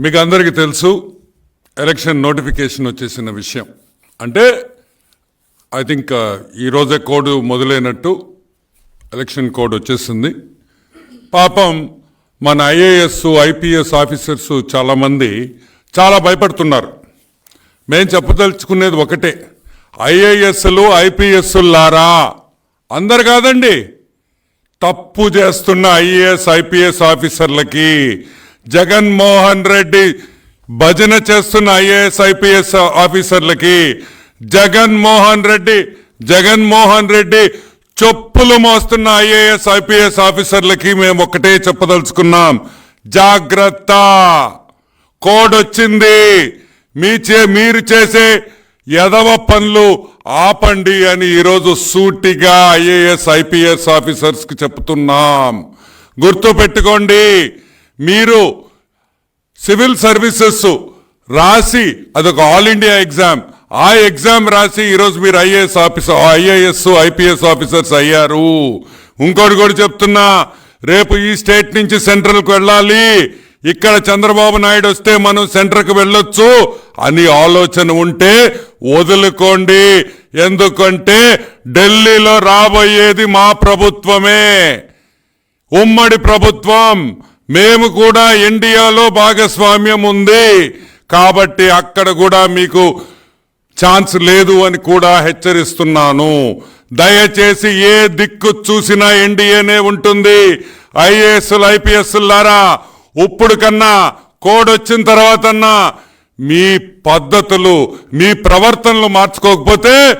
మీకు అందరికీ తెలుసు ఎలక్షన్ నోటిఫికేషన్ వచ్చేసిన విషయం. అంటే ఐ థింక్ ఈరోజే కోడ్ మొదలైనట్టు ఎలక్షన్ కోడ్ వచ్చేసింది. పాపం మన ఐఏఎస్ ఐపీఎస్ ఆఫీసర్స్ చాలామంది చాలా భయపడుతున్నారు. మేము చెప్పదలుచుకునేది ఒకటే ఐఏఎస్లు ఐపీఎస్లారా అందరు కాదండి. తప్పు చేస్తున్న ఐఏఎస్ ఐపీఎస్ ఆఫీసర్లకి జగన్మోహన్ రెడ్డి భజన చేస్తున్న ఐఏఎస్ ఐపీఎస్ ఆఫీసర్లకి జగన్మోహన్ రెడ్డి జగన్మోహన్ రెడ్డి చెప్పులు మోస్తున్న ఐఏఎస్ ఐపీఎస్ ఆఫీసర్లకి మేము ఒకటే చెప్పదలుచుకున్నాం. జాగ్రత్త. కోడ్ వచ్చింది మీ చే మీరు చేసే ఎదవ పనులు ఆపండి అని ఈరోజు సూటిగా ఐఏఎస్ ఐపీఎస్ ఆఫీసర్స్కి చెప్తున్నాం. గుర్తు పెట్టుకోండి మీరు సివిల్ సర్వీసెస్ రాసి అదొక ఆల్ ఇండియా ఎగ్జామ్. ఆ ఎగ్జామ్ రాసి ఈరోజు మీరు IAS officer IAS IPS officers అయ్యారు. ఇంకోటి కూడా చెప్తున్నా రేపు ఈ స్టేట్ నుంచి సెంట్రల్కి వెళ్ళాలి. ఇక్కడ చంద్రబాబు నాయుడు వస్తే మనం సెంటర్కి వెళ్ళొచ్చు అని ఆలోచన ఉంటే వదులుకోండి. ఎందుకంటే ఢిల్లీలో రాబోయేది మా ప్రభుత్వమే. ఉమ్మడి ప్రభుత్వం. మేము కూడా ఇండియాలో భాగస్వామ్యం ఉంది. కాబట్టి అక్కడ కూడా మీకు ఛాన్స్ లేదు అని కూడా హెచ్చరిస్తున్నాను. దయచేసి ఏ దిక్కు చూసినా ఎన్డీఏనే ఉంటుంది. ఐఏఎస్లు ఐపీఎస్లారా ఇప్పుడు కన్నా కోడ్ వచ్చిన తర్వాతన్నా మీ పద్ధతులు మీ ప్రవర్తనలు మార్చుకోకపోతే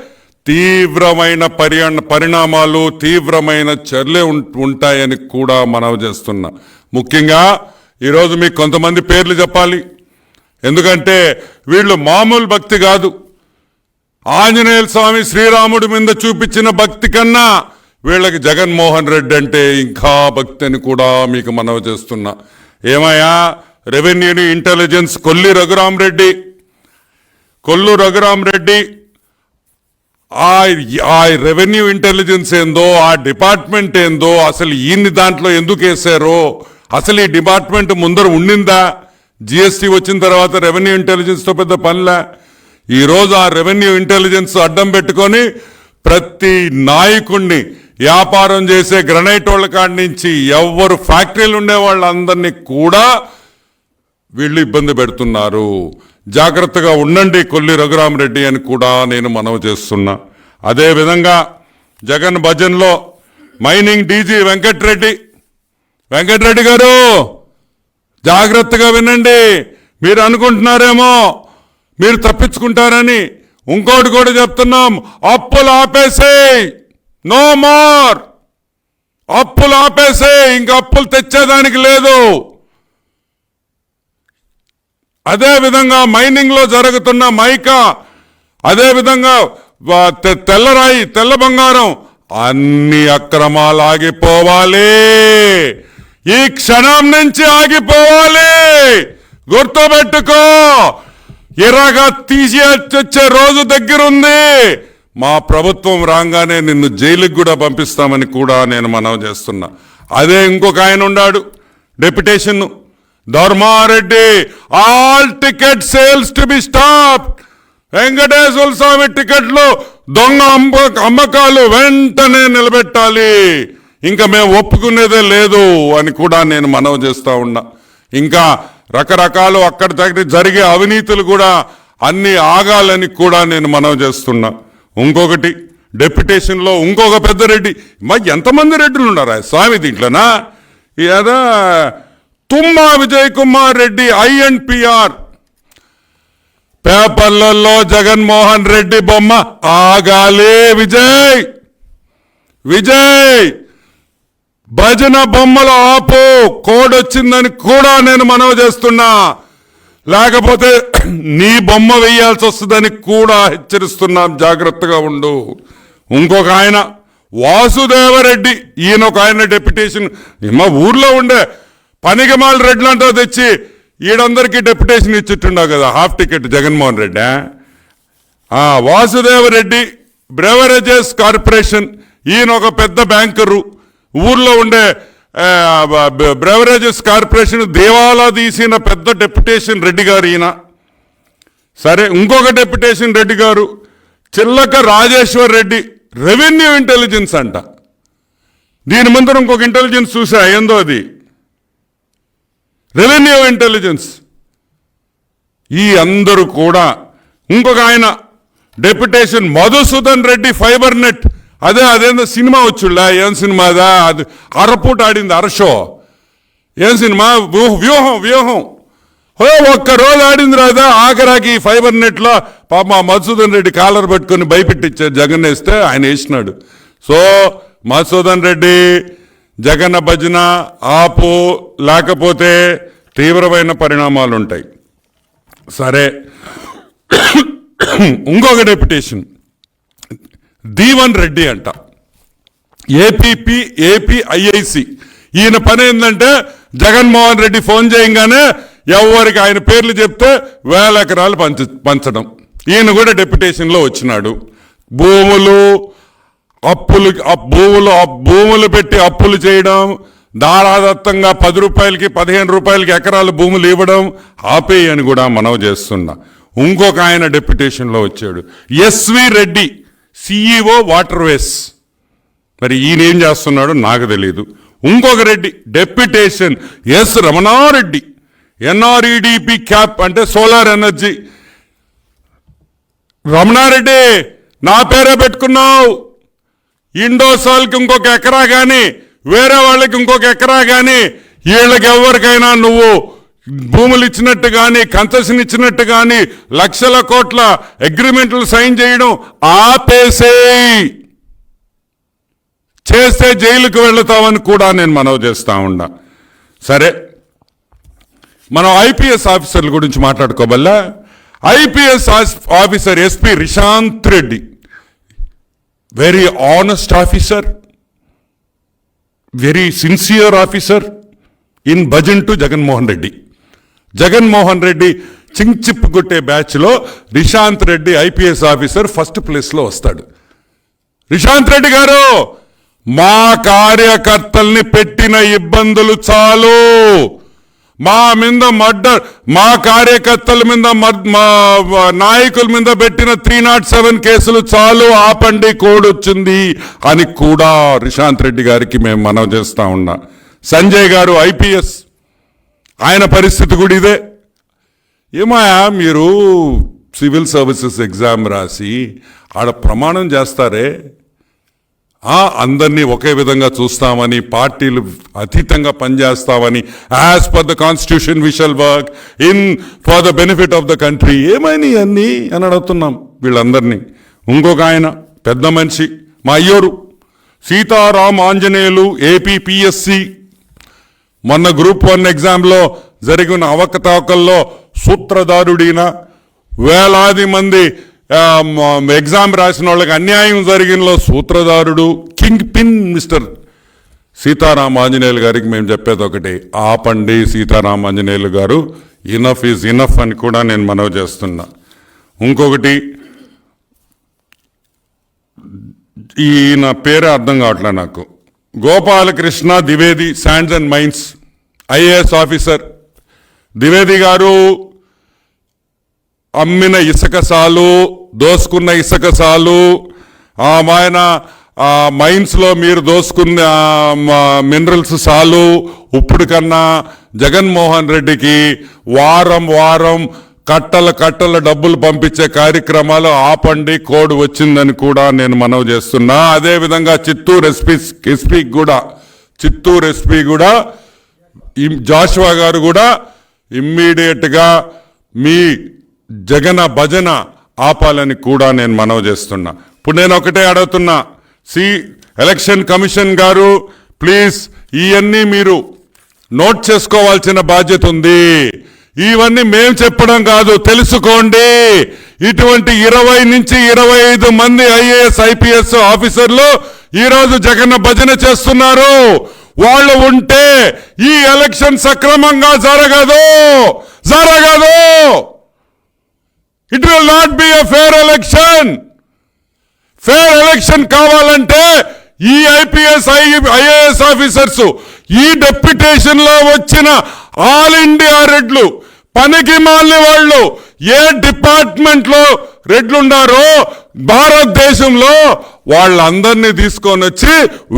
తీవ్రమైన పరి పరిణామాలు తీవ్రమైన చర్యలు ఉం- ఉంటాయని కూడా మనవి చేస్తున్నా. ముఖ్యంగా ఈరోజు మీకు కొంతమంది పేర్లు చెప్పాలి. ఎందుకంటే వీళ్ళు మామూలు భక్తి కాదు. ఆంజనేయ స్వామి శ్రీరాముడి మీద చూపించిన భక్తి కన్నా వీళ్ళకి జగన్మోహన్ రెడ్డి అంటే ఇంకా భక్తి అని కూడా మీకు మనవి చేస్తున్నా. ఏమయ్యా? రెవెన్యూని ఇంటెలిజెన్స్ కొల్లి రఘురామరెడ్డి కొల్లు రఘురామరెడ్డి ఆ ఆ రెవెన్యూ ఇంటెలిజెన్స్ ఏందో ఆ డిపార్ట్మెంట్ ఏందో అసలు ఈయన్ని దాంట్లో ఎందుకు వేశారో అసలు ఈ డిపార్ట్మెంట్ ముందర ఉండిందా? జిఎస్టీ వచ్చిన తర్వాత రెవెన్యూ ఇంటెలిజెన్స్తో పెద్ద పనిలా? ఈరోజు ఆ రెవెన్యూ ఇంటెలిజెన్స్ అడ్డం పెట్టుకొని ప్రతి నాయకుణ్ణి వ్యాపారం చేసే గ్రనైట్ వాళ్ళ కాడి నుంచి ఎవరు ఫ్యాక్టరీలు ఉండే వాళ్ళందరినీ కూడా వీళ్ళు ఇబ్బంది పెడుతున్నారు. జాగ్రత్తగా ఉండండి కొల్లి రఘురామరెడ్డి అని కూడా నేను మనవి చేస్తున్నా. అదే విధంగా జగన్ భజన్లో మైనింగ్ డీజీ వెంకట్రెడ్డి వెంకట్రెడ్డి గారు జాగ్రత్తగా వినండి. మీరు అనుకుంటున్నారేమో మీరు తప్పించుకుంటారని ఇంకోటి కూడా చెప్తున్నాం. అప్పులు ఆపేసేయ్ నో మోర్ అప్పులు ఆపేసేయ్ ఇంక అప్పులు తెచ్చేదానికి లేదు. అదేవిధంగా మైనింగ్లో జరుగుతున్న మైకా అదేవిధంగా తె- తెల్లరాయి తెల్ల బంగారం అన్ని అక్రమాలు ఆగిపోవాలి. ఈ క్షణం నుంచి ఆగిపోవాలి. గుర్తుపెట్టుకో. ఇరగా తీసి వచ్చే రోజు దగ్గరుంది. మా ప్రభుత్వం రాగానే నిన్ను జైలుకి కూడా పంపిస్తామని కూడా నేను మనవి చేస్తున్నా. అదే ఇంకొక ఆయన ఉన్నాడు. Deputation Dharmareddy all ticket sales to be stop Venkateswara Swamy టికెట్లు దొంగ అమ్మ అమ్మకాలు వెంటనే నిలబెట్టాలి. ఇంకా మేము ఒప్పుకునేదే లేదు అని కూడా నేను మనవి చేస్తూ ఉన్నా. ఇంకా రకరకాలు అక్కడ దగ్గర జరిగే అవినీతులు కూడా అన్నీ ఆగాలని కూడా నేను మనవి చేస్తున్నా. ఇంకొకటి డెప్యుటేషన్లో ఇంకొక పెద్ద రెడ్డి. మా ఎంతమంది రెడ్డిలు ఉన్నారా? స్వామి దీంట్లోనా? ఏదా తుమ్మా విజయ్ కుమార్ రెడ్డి ఐఎన్పిఆర్ పేపర్లలో జగన్మోహన్ రెడ్డి బొమ్మ ఆగాలి విజయ్. విజయ్! భజన బొమ్మలు ఆపు. కోడొచ్చిందని కూడా నేను మనవి చేస్తున్నా. లేకపోతే నీ బొమ్మ వేయాల్సి వస్తుందని కూడా హెచ్చరిస్తున్నాం. జాగ్రత్తగా ఉండు. ఇంకొక ఆయన వాసుదేవరెడ్డి. ఈయన ఒక ఆయన డెప్యుటేషన్. మా ఊర్లో ఉండే పనికిమాల రెడ్లంటో తెచ్చి ఈడందరికీ డెప్యుటేషన్ ఇచ్చిట్టుండవు కదా. Half ticket Jaganmohan Reddy Vasudevareddy beverages corporation. ఈయన ఒక పెద్ద బ్యాంకరు. ఊర్లో ఉండే బ్రెవరేజెస్ కార్పొరేషన్ దేవాలా తీసిన పెద్ద డెప్యుటేషన్ రెడ్డి గారు ఈయన. సరే ఇంకొక deputation Reddy garu Chillaka Rajeshwar Reddy revenue intelligence అంట. దీని ముందర ఇంకొక ఇంటెలిజెన్స్ చూసా ఏందో అది? Revenue intelligence. ఈ అందరూ కూడా ఇంకొక ఆయన deputation Madhusudan Reddy fibre net అదే అదేందో సినిమా వచ్చుళ్ళా ఏం సినిమాదా అది? అరపూట ఆడింది అరషో ఏం సినిమా? వ్యూహం వ్యూహం హో ఒక్క రోజు ఆడింది రాదా? ఆఖరాకి ఫైబర్ నెట్లో పాప మా మధుసూదన్ రెడ్డి కాలర్ పట్టుకొని భయపెట్టించారు జగన్ వేస్తే ఆయన వేసినాడు. సో మధుసూదన్ రెడ్డి జగన్న భజన ఆపు లేకపోతే తీవ్రమైన పరిణామాలు ఉంటాయి సరే. ఇంకొక డెప్యుటేషన్. దీవన్ రెడ్డి అంట. APP AP IIC. ఈయన పని ఏంటంటే జగన్మోహన్ రెడ్డి ఫోన్ చేయంగానే ఎవరికి ఆయన పేర్లు చెప్తే వేల ఎకరాలు పంచ పంచడం. ఈయన కూడా డెప్యుటేషన్లో వచ్చినాడు. భూములు అప్పులు భూములు భూములు పెట్టి అప్పులు చేయడం దారాదత్తంగా పది రూపాయలకి పదిహేను రూపాయలకి ఎకరాలు భూములు ఇవ్వడం ఆపేయి అని కూడా మనవి చేస్తున్నా. ఇంకొక ఆయన డెప్యుటేషన్లో వచ్చాడు. ఎస్వి రెడ్డి. సిఈఓ వాటర్వేస్ మరి ఈయన ఏం చేస్తున్నాడో నాకు తెలియదు ఇంకొక Reddy deputation S Ramanareddy. NREDP cap అంటే సోలార్ ఎనర్జీ రమణారెడ్డి నా పేరే పెట్టుకున్నావు. ఇండోసాల్కి ఇంకొక ఎకరా కానీ వేరే వాళ్ళకి ఇంకొక ఎకరా కానీ వీళ్ళకి ఎవరికైనా నువ్వు భూములు ఇచ్చినట్టు కానీ కన్సెషన్ ఇచ్చినట్టు కానీ లక్షల కోట్ల అగ్రిమెంట్లు సైన్ చేయడం ఆపేసేయి చేస్తే జైలుకు వెళతామని కూడా నేను మనవి చేస్తా ఉన్నా. సరే మనం ఐపీఎస్ ఆఫీసర్ల గురించి మాట్లాడుకోబల్లా? IPS officer SP Rishanth Reddy very honest officer very sincere officer in bhajan to Jaganmohan Reddy. Jaganmohan Reddy Chhingchhip కొట్టే బ్యాచ్లో Rishanth Reddy IPS officer first ప్లేస్లో వస్తాడు. రిషాంత్ రెడ్డి గారు మా కార్యకర్తల్ని పెట్టిన ఇబ్బందులు చాలు. మా మీద మర్డర్ మా కార్యకర్తల మీద మా నాయకుల మీద పెట్టిన త్రీ నాట్ సెవెన్ కేసులు చాలు ఆపండి కోడ్ వచ్చింది అని కూడా రిషాంత్ రెడ్డి గారికి మేము మనం చేస్తా ఉన్నా. సంజయ్ గారు ఐపీఎస్ ఆయన పరిస్థితి కూడా ఇదే. ఏమాయా మీరు సివిల్ సర్వీసెస్ ఎగ్జామ్ రాసి ఆడ ప్రమాణం చేస్తారే? అందరినీ ఒకే విధంగా చూస్తామని పార్టీలు అతీతంగా పనిచేస్తామని as per the constitution we shall work in for the benefit of the country ఏమైనా అన్నీ అని అడుగుతున్నాం వీళ్ళందరినీ. ఇంకొక ఆయన పెద్ద మనిషి మా అయ్యోరు సీతారాం ఆంజనేయులు ఏపీ పిఎస్సి మొన్న గ్రూప్ వన్ ఎగ్జామ్లో జరిగిన అవకతవకల్లో సూత్రధారుడిన వేలాది మంది ఎగ్జామ్ రాసిన వాళ్ళకి అన్యాయం జరిగినలో సూత్రధారుడు king pin mister Sitaram Anjaneyulu గారికి మేము చెప్పేది ఒకటి ఆపండి సీతారాం ఆంజనేయులు గారు ఇనఫ్ ఈజ్ ఇనఫ్ అని కూడా నేను మనవి చేస్తున్నా. ఇంకొకటి ఈయన పేరే అర్థం కావట్లే నాకు. Gopalakrishna Dwivedi sands and mines IAS officer Dwivedi garu అమ్మిన ఇసుక సాలు దోసుకున్న ఇసుక సాలు ఆమాయన ఆయన మైన్స్లో మీరు దోసుకున్న మినరల్స్ సాలు ఇప్పుడు కన్నా జగన్మోహన్ రెడ్డికి వారం వారం కట్టల కట్టల డబ్బులు పంపించే కార్యక్రమాలు ఆపండి కోడ్ వచ్చిందని కూడా నేను మనవి చేస్తున్నా. అదేవిధంగా చిత్తూరు ఎస్పీ ఎస్పీ కూడా చిత్తూరు ఎస్పీ కూడా జాషువా గారు కూడా ఇమ్మీడియట్గా మీ జగన భజన ఆపాలని కూడా నేను మనవి చేస్తున్నా. ఇప్పుడు నేను ఒకటే అడుగుతున్నా. C election commission garu please ఇవన్నీ మీరు నోట్ చేసుకోవాల్సిన బాధ్యత ఉంది. ఇవన్నీ మేము చెప్పడం కాదు తెలుసుకోండి. ఇటువంటి ఇరవై నుంచి ఇరవై ఐదు మంది ఐఏఎస్ ఐపీఎస్ ఆఫీసర్లు ఈరోజు జగన్ భజన చేస్తున్నారు. వాళ్ళు ఉంటే ఈ ఎలక్షన్ సక్రమంగా జరగదు. జరగదు. It will not be a fair election fair election కావాలంటే ఈ ఐపీఎస్ ఐఏఎస్ ఆఫీసర్స్ ఈ డెప్యుటేషన్లో వచ్చిన ఆల్ ఇండియా రెడ్లు పనికి మాలిన వాళ్ళు ఏ డిపార్ట్మెంట్లో రెడ్లున్నారో భారతదేశంలో వాళ్ళందరినీ తీసుకొని వచ్చి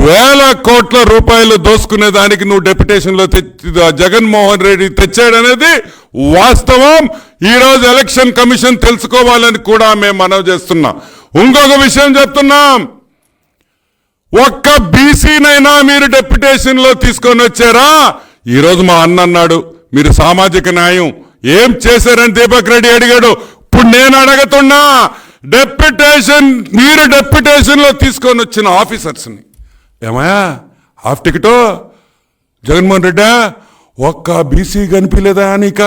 వేల కోట్ల రూపాయలు దోసుకునే దానికి నువ్వు డెప్యుటేషన్లో తెచ్చి జగన్మోహన్ రెడ్డి తెచ్చాడనేది వాస్తవం. ఈరోజు ఎలక్షన్ కమిషన్ తెలుసుకోవాలని కూడా మేము మనవి చేస్తున్నాం. ఇంకొక విషయం చెప్తున్నాం. ఒక్క బీసీనైనా మీరు డెప్యుటేషన్లో తీసుకొని వచ్చారా? ఈరోజు మా అన్న అన్నాడు మీరు సామాజిక న్యాయం ఏం చేశారని దీపక్ రెడ్డి అడిగాడు. ఇప్పుడు నేను అడగతున్నా డెప్యుటేషన్ మీరు డెప్యుటేషన్లో తీసుకొని వచ్చిన ఆఫీసర్స్ని ఏమయ్యా? హాఫ్ టికెటో? జగన్మోహన్ రెడ్డా ఒక్క బీసీ కనిపించలేదా నీక?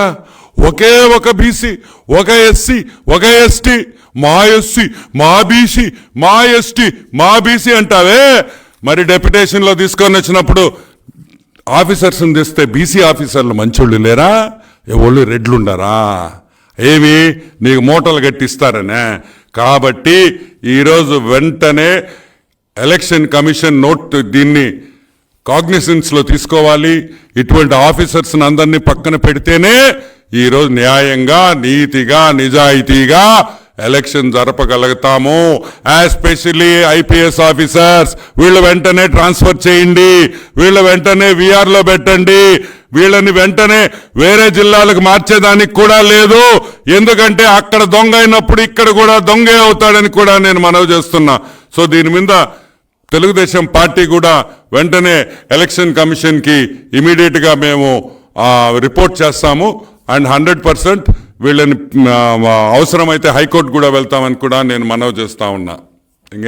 ఒకే ఒక బీసీ ఒక ఎస్సీ ఒక ఎస్టీ మా ఎస్సీ మా బీసీ మా ఎస్టీ మా బీసీ అంటావే? మరి డెప్యుటేషన్లో తీసుకొని వచ్చినప్పుడు ఆఫీసర్స్ని తెస్తే బీసీ ఆఫీసర్లు మంచోళ్ళు లేరా? ఎవళ్ళు రెడ్లు ఉండరా ఏమి? నీకు మూటలు కట్టిస్తారనే కాబట్టి ఈరోజు వెంటనే ఎలక్షన్ కమిషన్ నోట్ దీన్ని కాగ్నిసెన్స్లో తీసుకోవాలి. ఇటువంటి ఆఫీసర్స్ని అందరినీ పక్కన పెడితేనే ఈరోజు న్యాయంగా నీతిగా నిజాయితీగా ఎలక్షన్ జరపగలుగుతాము. ఎస్పెషలీ ఐపీఎస్ ఆఫీసర్స్ వీళ్ళు వెంటనే ట్రాన్స్ఫర్ చేయండి. వీళ్ళు వెంటనే వీఆర్లో పెట్టండి. వీళ్ళని వెంటనే వేరే జిల్లాలకు మార్చేదానికి కూడా లేదు. ఎందుకంటే అక్కడ దొంగ అయినప్పుడు ఇక్కడ కూడా దొంగే అవుతాడని కూడా నేను మనవి చేస్తున్నా. సో దీని మీద తెలుగుదేశం పార్టీ కూడా వెంటనే ఎలక్షన్ కమిషన్కి ఇమీడియట్గా మేము రిపోర్ట్ చేస్తాము. అండ్ హండ్రెడ్ పర్సెంట్ వీళ్ళని అవసరమైతే హైకోర్టు కూడా వెళ్తామని కూడా నేను మనవి చేస్తా ఉన్నా.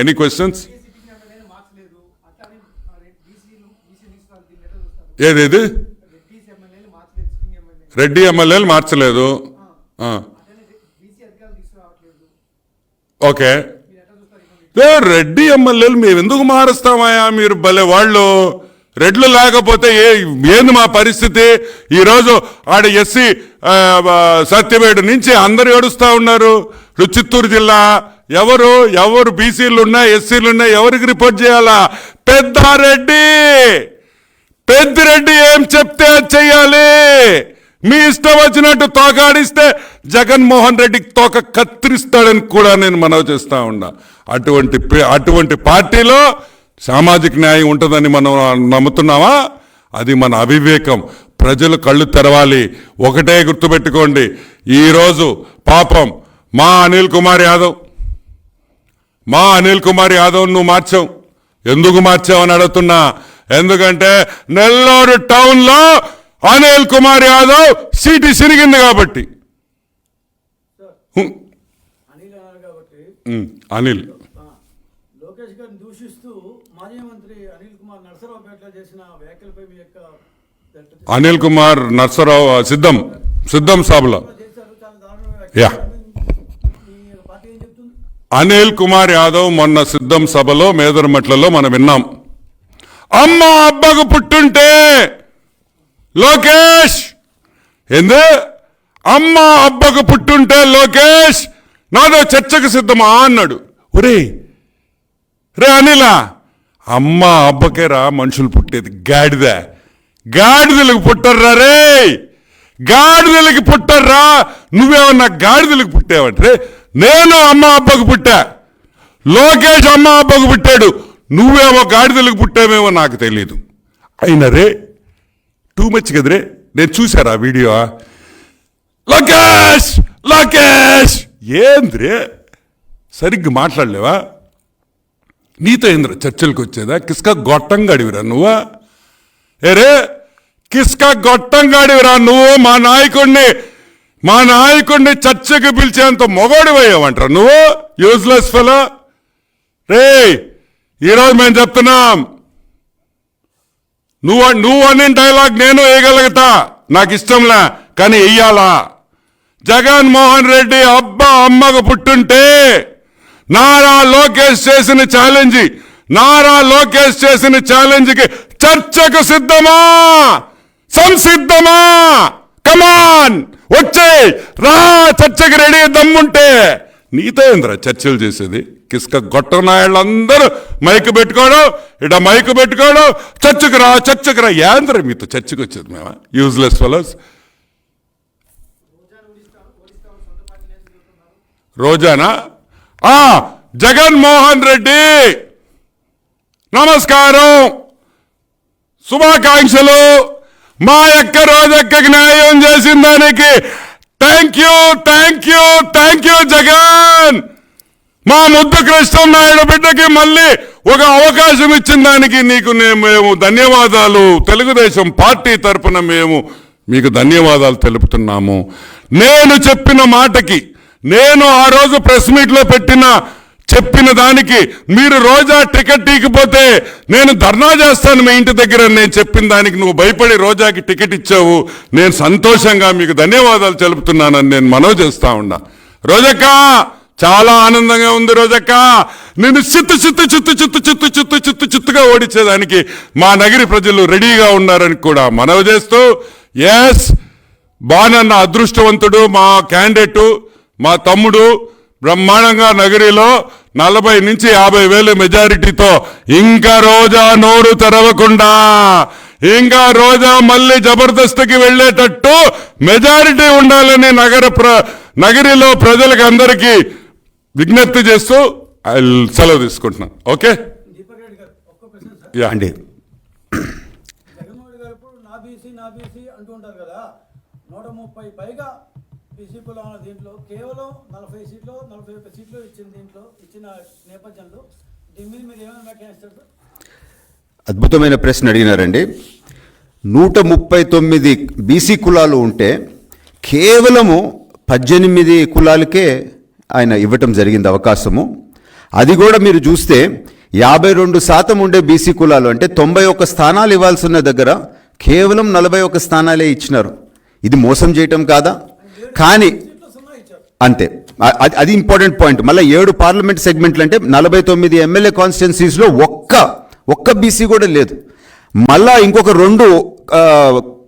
ఎనీ క్వశ్చన్స్ ఏది ఎమ్మెల్యేని ఏదేది మార్చలేదు రెడ్డి ఎమ్మెల్యేలు మార్చలేదు. ఓకే. రెడ్డి ఎమ్మెల్యేలు మేము ఎందుకు మారుస్తామయ్యా? మీరు భలే వాళ్ళు. రెడ్లు లేకపోతే ఏ ఏంది మా పరిస్థితి? ఈరోజు ఆడ ఎస్సీ సత్యవేడు నుంచి అందరు ఏడుస్తూ ఉన్నారు. చిత్తూరు జిల్లా ఎవరు? ఎవరు బీసీలు ఉన్నా ఎస్సీలు ఉన్నా ఎవరికి రిపోర్ట్ చేయాలా? పెద్దారెడ్డి! పెద్దిరెడ్డి ఏం చెప్తే అది చెయ్యాలి? మీ ఇష్టం వచ్చినట్టు తోకాడిస్తే జగన్మోహన్ రెడ్డికి తోక కత్తిరిస్తాడని కూడా నేను మనవి చేస్తూ ఉన్నా. అటువంటి అటువంటి పార్టీలో సామాజిక న్యాయం ఉంటుందని మనం నమ్ముతున్నామా? అది మన అవివేకం. ప్రజలు కళ్ళు తెరవాలి. ఒకటే గుర్తుపెట్టుకోండి. ఈరోజు పాపం మా అనిల్ కుమార్ యాదవ్. మా అనిల్ కుమార్ యాదవ్ నువ్వు మార్చావు ఎందుకు మార్చావని అడుగుతున్నా. ఎందుకంటే నెల్లూరు టౌన్లో అనిల్ కుమార్ యాదవ్ సీటు సిరిగింది కాబట్టి. అనిల్ లోకేష్ గారిని దూషిస్తూ మాజీ మంత్రి అనిల్ కుమార్ నర్సరావుపేటలో చేసిన వ్యాఖ్యలపై మీ యొక్క అనిల్ కుమార్ నర్సరావు సిద్ధం సిద్ధం సభలో యా. అనిల్ కుమార్ యాదవ్ మొన్న సిద్ధం సభలో మేదరమట్లలో మనం విన్నాం. అమ్మ అబ్బకు పుట్టుంటే లోకేష్! ఎందు? అమ్మ అబ్బకు పుట్టుంటే లోకేష్! నాదో చర్చకు సిద్ధమా అన్నాడు. ఒరే రే అనిలా! అమ్మ అబ్బకే రా మనుషులు పుట్టేది గాడిదే. గాడిదలకు పుట్టర్రా రే. గాడిదలకి పుట్టర్రా. నువ్వేమన్నా గాడిదలకు పుట్టావంటే నేను అమ్మ అబ్బకు పుట్టా. లోకేష్ అమ్మ అబ్బకు పుట్టాడు. నువ్వేమో గాడిదలకు పుట్టావేమో నాకు తెలియదు అయినా రే టూ మచ్ కదరే నేను చూశారా వీడియో? లోకేష్! లోకేష్! ఏంద్రే సరిగ్గా మాట్లాడలేవా? నీతో ఏంద్ర చర్చలకు వచ్చేదా? కిస్కా గొట్టంగా అడివిరా నువ్వా? ఎరే కిస్కా గొట్టంగాడివిరా నువ్వు మా నాయకుడిని మా నాయకుడిని చర్చకు పిలిచేంత మొగోడివయ్యావంటారా నువ్వు యూజ్లెస్ ఫెలో రే ఈరోజు మేము చెప్తున్నాం. నువ్వు నువ్వు అనే డైలాగ్ నేను వేయగలుగుతా. నాకు ఇష్టంలా కానీ వెయ్యాలా జగన్మోహన్ రెడ్డి అబ్బా అమ్మకు పుట్టుంటే నారా లోకేష్ చేసిన ఛాలెంజ్ నారా లోకేష్ చేసిన ఛాలెంజ్కి చర్చకు సిద్ధమా? సంసిద్ధమా? కమాన్ వచ్చే! రా! చర్చకి రెడీ దమ్ముంటే! నీతో ఏంద్రా చర్చలు చేసేది? కిస్క గొట్టనాయాళ్ళందరూ మైకు పెట్టుకోవడం ఇట మైకు పెట్టుకోవడం చర్చకు రా చర్చకు రా. ఏంద్ర మీతో చర్చకు వచ్చేది మేము? యూజ్లెస్ ఫెలోస్ రోజానా? ఆ జగన్మోహన్ రెడ్డి. నమస్కారం. శుభాకాంక్షలు. మా యొక్క రోజక్కకి న్యాయం చేసిన దానికి thank you thank you thank you Jagan. మా ముద్దు కృష్ణనాయుడు బిడ్డకి మళ్ళీ ఒక అవకాశం ఇచ్చిన దానికి నీకు మేము ధన్యవాదాలు. తెలుగుదేశం పార్టీ తరఫున మేము మీకు ధన్యవాదాలు తెలుపుతున్నాము. నేను చెప్పిన మాటకి నేను ఆ రోజు ప్రెస్ మీట్లో పెట్టిన చెప్పిన దానికి మీరు రోజా టికెట్ ఇకపోతే నేను ధర్నా చేస్తాను మీ ఇంటి దగ్గర నేను చెప్పిన దానికి నువ్వు భయపడి రోజాకి టికెట్ ఇచ్చావు. నేను సంతోషంగా మీకు ధన్యవాదాలు తెలుపుతున్నానని నేను మనవి చేస్తా ఉన్నా. రోజక్క చాలా ఆనందంగా ఉంది రోజక్క. నేను చిత్తు చిత్తు చిత్తు చిత్తు చిత్తు చిత్తు చిత్తు చిత్తుగా ఓడించేదానికి మా నగరి ప్రజలు రెడీగా ఉన్నారని కూడా మనవి చేస్తూ ఎస్ బానన్న అదృష్టవంతుడు మా క్యాండిడేట్ మా తమ్ముడు బ్రహ్మాండంగా నగరిలో నలభై నుంచి యాభై వేల మెజారిటీతో ఇంకా రోజా నోరు తెరవకుండా ఇంకా రోజా మళ్ళీ జబర్దస్త్కి వెళ్ళేటట్టు మెజారిటీ ఉండాలని నగర ప్ర నగరిలో ప్రజలకు అందరికీ విజ్ఞప్తి చేస్తూ ఐ సెలవు తీసుకుంటున్నాను ఓకే? దీపక్ రెడ్డి గారు ఒక్క ప్రశ్న సార్ యా. అండి. జగన్మోహన్ రెడ్డి గారు ఇప్పుడు నా బీసీ నా బీసీ అంటుంటారు కదా. నూట ముప్పై పైగా బీసీ ఉన్న దీంట్లో కేవలం నలభై సీట్లు నలభై ఒక్క సీట్లు ఇచ్చిన దీంట్లో ఇచ్చిన నేపథ్యంలో దీని మీద మీరు ఏమైనా వ్యాఖ్యానిస్తారు అద్భుతమైన ప్రశ్న అడిగినారండి. నూట ముప్పై తొమ్మిది బీసీ కులాలు ఉంటే కేవలము పద్దెనిమిది కులాలకే ఆయన ఇవ్వటం జరిగింది అవకాశము. అది కూడా మీరు చూస్తే యాభై రెండు శాతం ఉండే బీసీ కులాలు అంటే తొంభై ఒక్క స్థానాలు ఇవ్వాల్సిన దగ్గర కేవలం నలభై ఒక్క స్థానాలే ఇచ్చినారు. ఇది మోసం చేయటం కాదా? కానీ అంతే. అది అది ఇంపార్టెంట్ పాయింట్ మళ్ళీ ఏడు పార్లమెంట్ సెగ్మెంట్లు అంటే నలభై తొమ్మిది ఎమ్మెల్యే కాన్స్టిట్యున్సీస్లో ఒక్క ఒక్క బీసీ కూడా లేదు. మళ్ళా ఇంకొక రెండు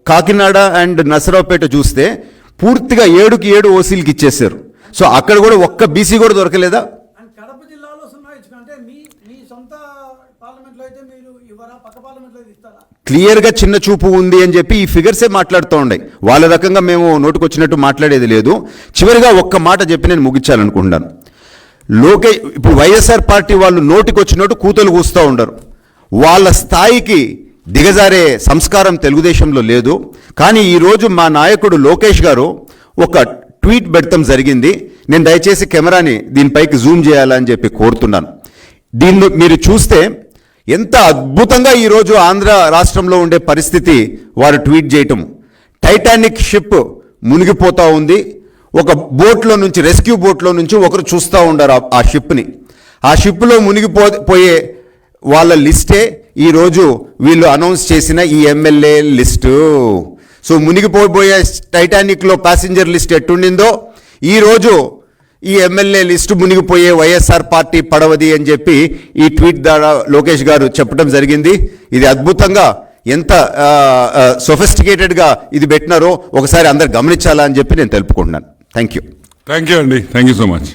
కాకినాడ అండ్ నసరావుపేట చూస్తే పూర్తిగా ఏడుకి ఏడు ఓసీలకి ఇచ్చేసారు సో అక్కడ కూడా ఒక్క బీసీ కూడా దొరకలేదా? క్లియర్గా చిన్న చూపు ఉంది అని చెప్పి ఈ ఫిగర్సే మాట్లాడుతూ ఉండే. వాళ్ళ రకంగా మేము నోటుకొచ్చినట్టు మాట్లాడేది లేదు. చివరిగా ఒక్క మాట చెప్పి నేను ముగించాలనుకుంటున్నాను. లోకే ఇప్పుడు వైఎస్ఆర్ పార్టీ వాళ్ళు నోటికొచ్చినట్టు కూతలు కూస్తూ ఉండరు. వాళ్ళ స్థాయికి దిగజారే సంస్కారం తెలుగుదేశంలో లేదు. కానీ ఈరోజు మా నాయకుడు లోకేష్ గారు ఒక ట్వీట్ పెడతాం జరిగింది. నేను దయచేసి కెమెరాని దీనిపైకి జూమ్ చేయాలని చెప్పి కోరుతున్నాను. దీన్ని మీరు చూస్తే ఎంత అద్భుతంగా ఈరోజు ఆంధ్ర రాష్ట్రంలో ఉండే పరిస్థితి వారు ట్వీట్ చేయటం. టైటానిక్ షిప్ మునిగిపోతూ ఉంది. ఒక బోట్లో నుంచి రెస్క్యూ బోట్లో నుంచి ఒకరు చూస్తూ ఉండారు ఆ- ఆ షిప్ని. ఆ షిప్లో మునిగిపో పోయే వాళ్ళ లిస్టే ఈరోజు వీళ్ళు అనౌన్స్ చేసిన ఈ ఎమ్మెల్యే లిస్టు. సో మునిగిపోబోయే టైటానిక్లో ప్యాసింజర్ లిస్ట్ ఎట్టుండిందో ఈరోజు ఈ ఎమ్మెల్యే లిస్టు మునిగిపోయే వైఎస్ఆర్ పార్టీ పడవది అని చెప్పి ఈ ట్వీట్ ద్వారా లోకేష్ గారు చెప్పడం జరిగింది. ఇది అద్భుతంగా ఎంత సొఫిస్టికేటెడ్గా ఇది పెట్టినారో ఒకసారి అందరు గమనించాలా అని చెప్పి నేను తెలుపుకుంటున్నాను. థ్యాంక్ యూ థ్యాంక్ యూ అండి థ్యాంక్ యూ సో మచ్